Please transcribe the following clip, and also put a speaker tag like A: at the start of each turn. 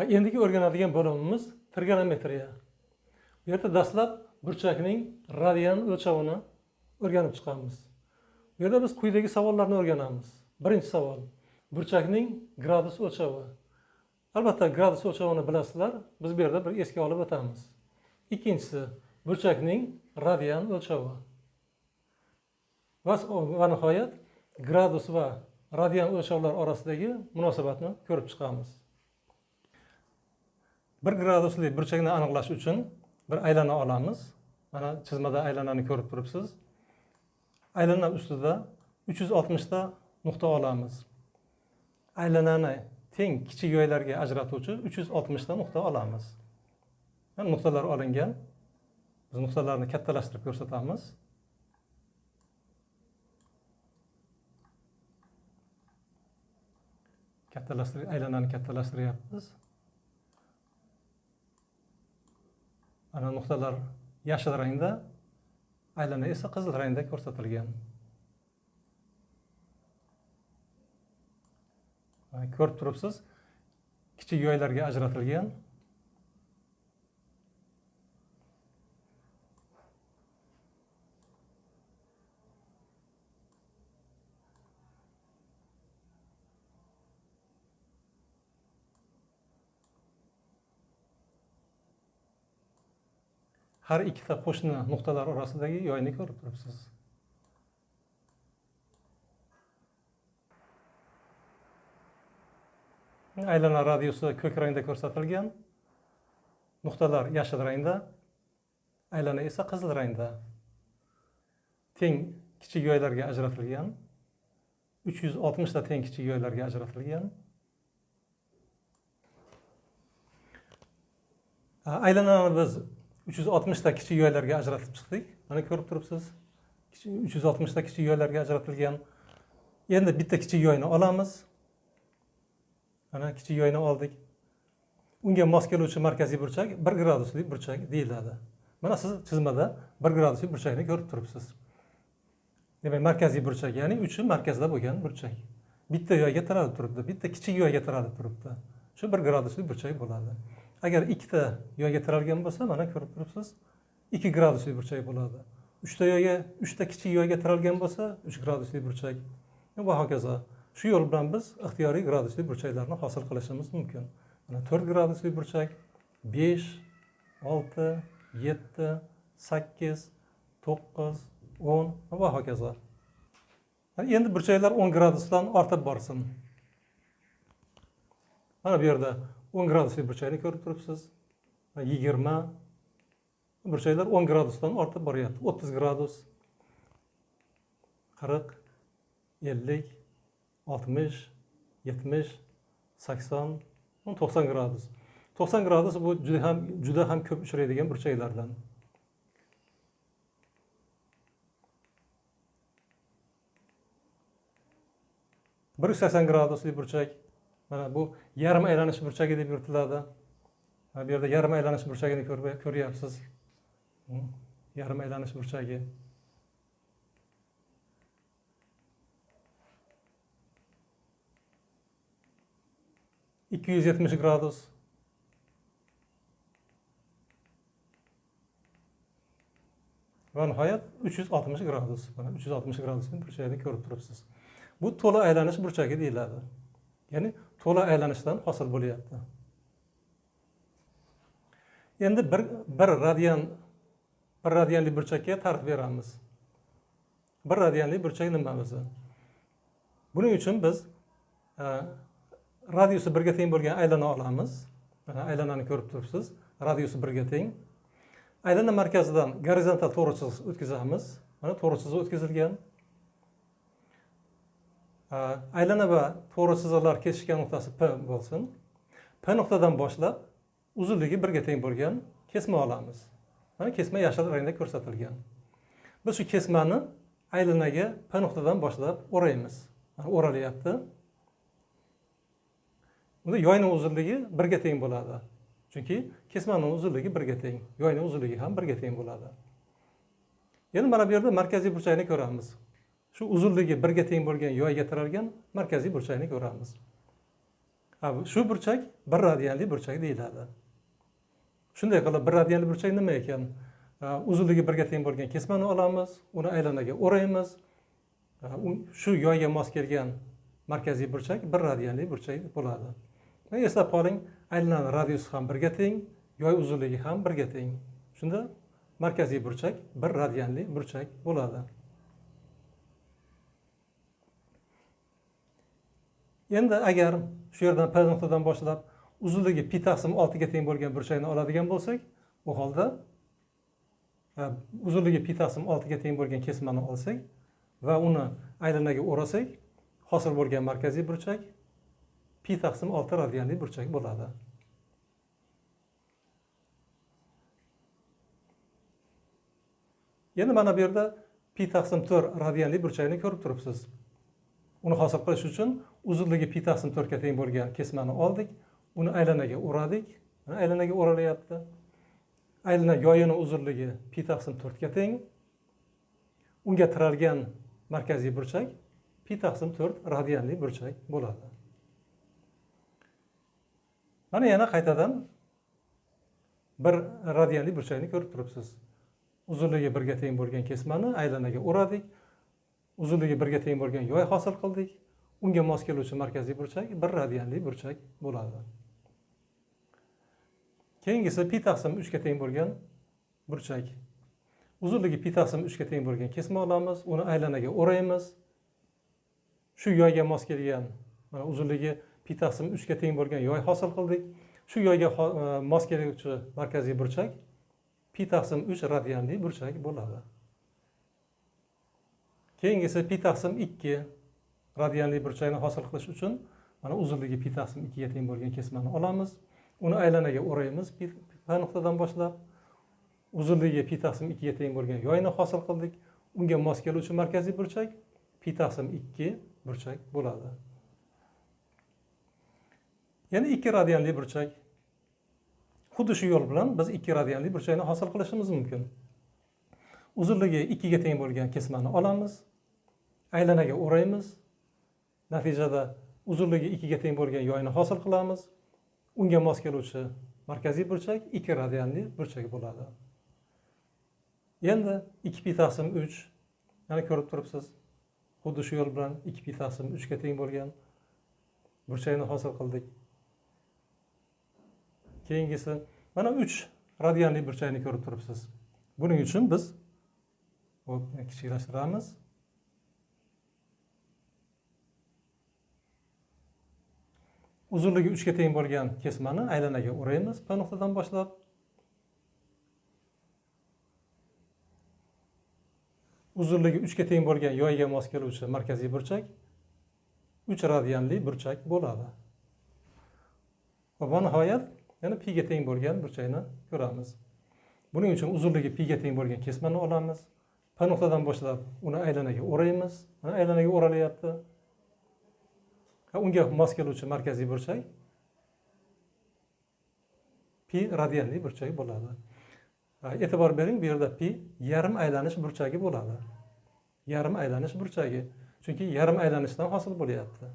A: endigi o'rganadigan bo'limimiz trigonometriya. Bu yerda dastlab burchakning radian o'lchovini o'rganib chiqamiz. Bu yerda biz quyidagi savollarni o'rganamiz. Birinchi savol burchakning gradus o'lchovi. Albatta gradus o'lchovini bilasizlar biz bu yerda bir esga olib o'tamiz. Ikkinchisi burchakning radian o'lchovi. Va, va nihoyat gradus va radian o'lchovlar orasidagi munosabatni ko'rib chiqamiz. Bir gradusli burchakni aniqlash uchun bir aylana olamiz. Mana chizmada aylanani ko'rib turibsiz. Aylana ustida uch yuz oltmishta nuqta olamiz. Aylanani teng kichik yoylarga ajratuvchi uch yuz oltmishta nuqta olamiz. Mana nuqtalar olingan. Biz nuqtalarni kattalashtirib ko'rsatamiz. Kattalashtir aylanani kattalashtiryapmiz. Ana nuqtalar yashil rangda aylana esa qizil rangda ko'rsatilgan. Ko'rib turibsiz kichik yoylarga ajratilgan. Har ikkita qo'shni nuqtalar orasidagi yoyni ko'rib turibsiz. Aylana radiusi ko'k rangda ko'rsatilgan nuqtalar yashil rangda aylana esa qizil rangda. Teng kichik yoylarga ajratilgan uch yuz oltmishta teng kichik yoylarga ajratilgan. Aylanani biz uch yuz oltmishta kichik yoylarga ajratib chiqdik mana ko'rib turibsiz uch yuz oltmishta kichik yoylarga ajratilgan endi bitta kichik yoyni olamiz mana kichik yoyni oldik unga mos keluvchi markaziy burchak bir gradusli burchak deyiladi mana siz chizmada bir gradusli burchakni ko'rib turibsiz demak markaziy burchak ya'ni uchi markazda bo'lgan burchak bitta yoyga tiralib turibdi bitta kichik yoyga tiralib turibdi shu bir gradusli burchak bo'ladi agar ikkita yoyga tiralgan bo'lsa mana ko'rib turibsiz ikki gradusli burchak bo'ladi uchta yoyga uchta kichik yoyga tiralgan bo'lsa uch gradusli burchak va hokazo shu yo'l bilan biz ixtiyoriy gradusli burchaklarni hosil qilishimiz mumkin mana to'rt gradusli burchak besh olti yetti sakkiz to'qqiz o'n. Va hokazo endi burchaklar o'n gradusdan ortib borsin mana bu yerda o'n gradusli burchakni ko'rib turibsiz yigirma burchaklar o'n gradusdan ortib boryapti o'ttiz gradus qirq ellik oltmish yetmish sakson o'n to'qson gradus. To'qson gradus bu juda ham juda ham ko'p uchraydigan burchaklardan bir yuz sakson gradusli burchak mana bu yarim aylanish burchagi deb yuritiladi bu yerda yarim aylanish burchagini ko'ryapsiz yarim aylanish burchagi ikki yuz yetmish gradus. Va nihoyat uch yuz oltmish gradus. Mana uch yuz oltmish gradusni burchagini ko'rib turibsiz bu to'la aylanish burchagi deyiladi ya'ni to'la aylanishdan hosil bo'lyapti. Endi bir bir radian bir radianli burchakka ta'rif beramiz. Bir radianli burchak nima o'zi buning uchun biz e, radiusi birga teng bo'lgan aylana olamiz. Mana aylanani ko'rib turibsiz. Radiusi birga teng. Aylana markazidan gorizontal to'g'ri chiziq o'tkazamiz. Mana to'g'ri chiziq o'tkazilgan. Aylana va to'g'ri chiziqlar kesishgan nuqtasi p bo'lsin p nuqtadan boshlab uzunligi birga teng bo'lgan kesma olamiz mana kesma yashil rangda ko'rsatilgan biz shu kesmani aylanaga p nuqtadan boshlab o'raymiz o'ralyapti unda yoyni uzunligi birga teng bo'ladi chunki kesmani uzunligi birga teng yoyni uzunligi ham birga teng bo'ladi endi mana bu yerda markaziy burchakni ko'ramiz shu uzunligi birga teng bo'lgan yoyga tiralgan markaziy burchakni ko'ramiz. Ha, bu- shu burchak bir radianli burchak deyiladi. Shunday qilib bir radianli burchak nima ekan? Uzunligi birga teng bo'lgan kesmani olamiz uni aylanaga o'raymiz. Shu yoyga mos kelgan markaziy burchak bir radianli burchak bo'ladi. Eslab qoling aylanani radiusi ham birga teng yoy uzunligi ham birga teng. Shunda markaziy burchak bir radianli burchak bo'ladi. Endi agar shu yerdan p nuqtadan boshlab uzunligi pi taqsim oltiga teng bo'lgan burchakni oladigan bo'lsak u holda e, uzunligi pi taqsim oltiga teng bo'lgan kesmani olsak va uni aylanaga o'rasak hosil bo'lgan markaziy burchak pi taqsim olti radianli burchak bo'ladi. Endi mana bu yerda pi taqsim to'rt radianli burchakni ko'rib turibsiz. Uni hosil qilish uchun uzunligi pi taqsim to'rtga teng bo'lgan kesmani oldik. Uni aylanaga o'radik. Mana aylanaga o'ralyapti aylana yoyini uzunligi pi taqsim to'rtga teng. Unga tiralgan markaziy burchak pi taqsim to'rt radianli burchak bo'ladi. Mana yana qaytadan bir radianli burchakni ko'rib turibsiz. Uzunligi birga teng bo'lgan kesmani aylanaga o'radik. Uzunligi birga teng bo'lgan yoy hosil qildik. Unga mos keluvchi markaziy burchak bir radianli burchak bo'ladi. Keyingisi pi taqsim uchga teng bo'lgan burchak. Uzunligi pi taqsim uchga teng bo'lgan kesma olamiz. Uni aylanaga o'raymiz. Shu yoyga mos kelgan mana uzunligi pi taqsim uchga teng bo'lgan yoy hosil qildik. Shu yoyga e, mos keluvchi markaziy burchak pi taqsim uch radianli burchak bo'ladi. Keyingisi pi taqsim ikki radianli burchakni hosil qilish uchun mana uzunligi pi taqsim ikkiga teng bo'lgan kesmani olamiz. Uni aylanaga o'raymiz P nuqtadan boshlab. Uzunligi pi taqsim ikkiga teng bo'lgan yoyni hosil qildik. Unga mos keluvchi markaziy burchak pi taqsim ikki burchak bo'ladi. Yana ikki radianli burchak xuddi shu yo'l bilan biz ikki radianli burchakni hosil qilishimiz mumkin. Uzunligi ikkiga teng bo'lgan kesmani olamiz. Aylanaga o'raymiz. Natijada uzunligi ikkiga teng bo'lgan yoyni hosil qilamiz. Unga mos keluvchi markaziy burchak ikki radianli burchak bo'ladi. Endi ikki pi taqsim uch. Mana ko'rib turibsiz xuddi shu yo'l bilan ikki pi taqsim uchga teng bo'lgan burchakni hosil qildik. Keyingisi mana uch radianli burchakni ko'rib turibsiz. Buning uchun biz hop, kichiklashtiramiz uzunligi uchga teng bo'lgan kesmani aylanaga o'raymiz p nuqtadan boshlab. Uzunligi uchga teng bo'lgan yoyga mos keluvchi markaziy burchak uch radianli burchak bo'ladi. Va nihoyat yana piga teng bo'lgan burchakni ko'ramiz. Buning uchun uzunligi piga teng bo'lgan kesmani olamiz. P nuqtadan boshlab uni aylanaga o'raymiz mana aylanaga o'ralyapti unga mos keluvchi markaziy burchak. Pi radianli burchak bo'ladi. E'tibor bering bu yerda pi yarim aylanish burchagi bo'ladi. Yarim aylanish burchagi. Chunki yarim aylanishdan hosil bo'lyapti.